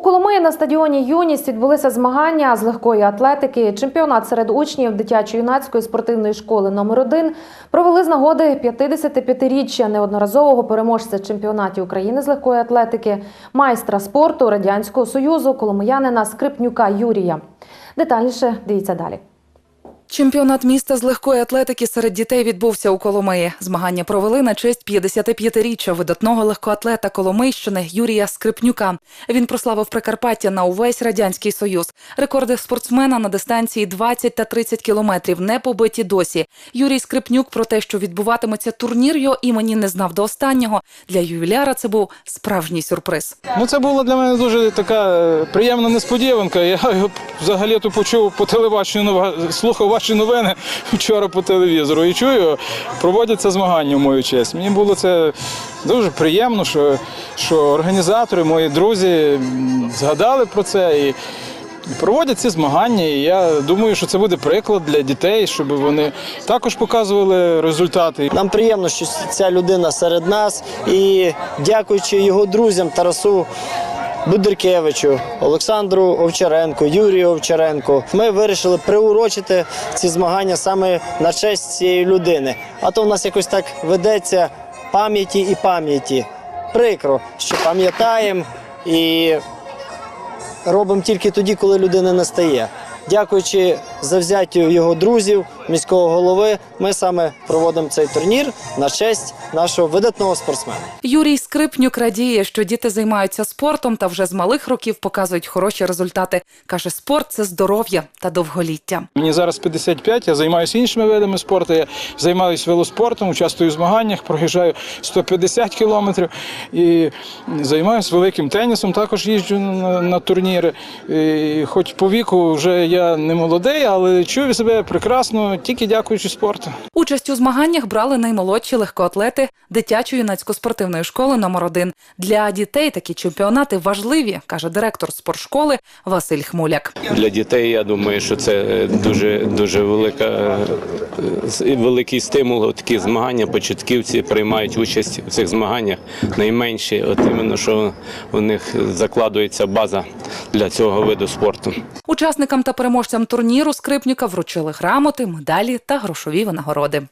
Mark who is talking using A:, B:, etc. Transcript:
A: У Коломиї на стадіоні Юність відбулися змагання з легкої атлетики. Чемпіонат серед учнів дитячо-юнацької спортивної школи номер 1 провели з нагоди 55-річчя неодноразового переможця чемпіонатів України з легкої атлетики, майстра спорту Радянського Союзу, коломиянина Скрипнюка Юрія. Детальніше дивіться далі.
B: Чемпіонат міста з легкої атлетики серед дітей відбувся у Коломиї. Змагання провели на честь 55-річчя видатного легкоатлета Коломийщини Юрія Скрипнюка. Він прославив Прикарпаття на увесь радянський союз. Рекорди спортсмена на дистанції 20 та 30 кілометрів не побиті досі. Юрій Скрипнюк про те, що відбуватиметься турнір його імені, не знав до останнього. Для ювіляра це був справжній сюрприз.
C: Ну, це була для мене дуже така е, приємна несподіванка. Я його взагалі то почув по телебаченню, нова- слухав ваші новини вчора по телевізору і чую, проводяться змагання в мою честь. Мені було це дуже приємно, що, що організатори, мої друзі згадали про це. І Проводять ці змагання, і я думаю, що це буде приклад для дітей, щоб вони також показували результати.
D: Нам приємно, що ця людина серед нас, і дякуючи його друзям Тарасу Будеркевичу, Олександру Овчаренку, Юрію Овчаренку, ми вирішили приурочити ці змагання саме на честь цієї людини. А то в нас якось так ведеться пам'яті і пам'яті. Прикро, що пам'ятаємо і робимо тільки тоді, коли людини не стає. Дякуючи завзяттю його друзів, міського голови, ми саме проводимо цей турнір на честь нашого видатного спортсмена.
B: Юрій Скрипнюк радіє, що діти займаються спортом та вже з малих років показують хороші результати. Каже, спорт це здоров'я та довголіття.
C: Мені зараз 55, я займаюся іншими видами спорту. Я займаюся велоспортом, участвую в змаганнях, проїжджаю 150 кілометрів і займаюся великим тенісом. Також їжджу на, на турніри. І хоч по віку вже я не молодий, але чую себе прекрасно, тільки дякуючи спорту.
B: Участь у змаганнях брали наймолодші легкоатлети дитячо-юнацько-спортивної школи номер 1 Для дітей такі чемпіонати важливі, каже директор спортшколи Василь Хмуляк.
E: Для дітей я думаю, що це е, дуже дуже велика е, великий стимул. От Такі змагання. Початківці приймають участь у цих змаганнях. Найменші, от іменно що у них закладується база для цього виду спорту.
B: Учасникам та переможцям турніру скрипніка вручили грамоти, медалі та грошові винагороди.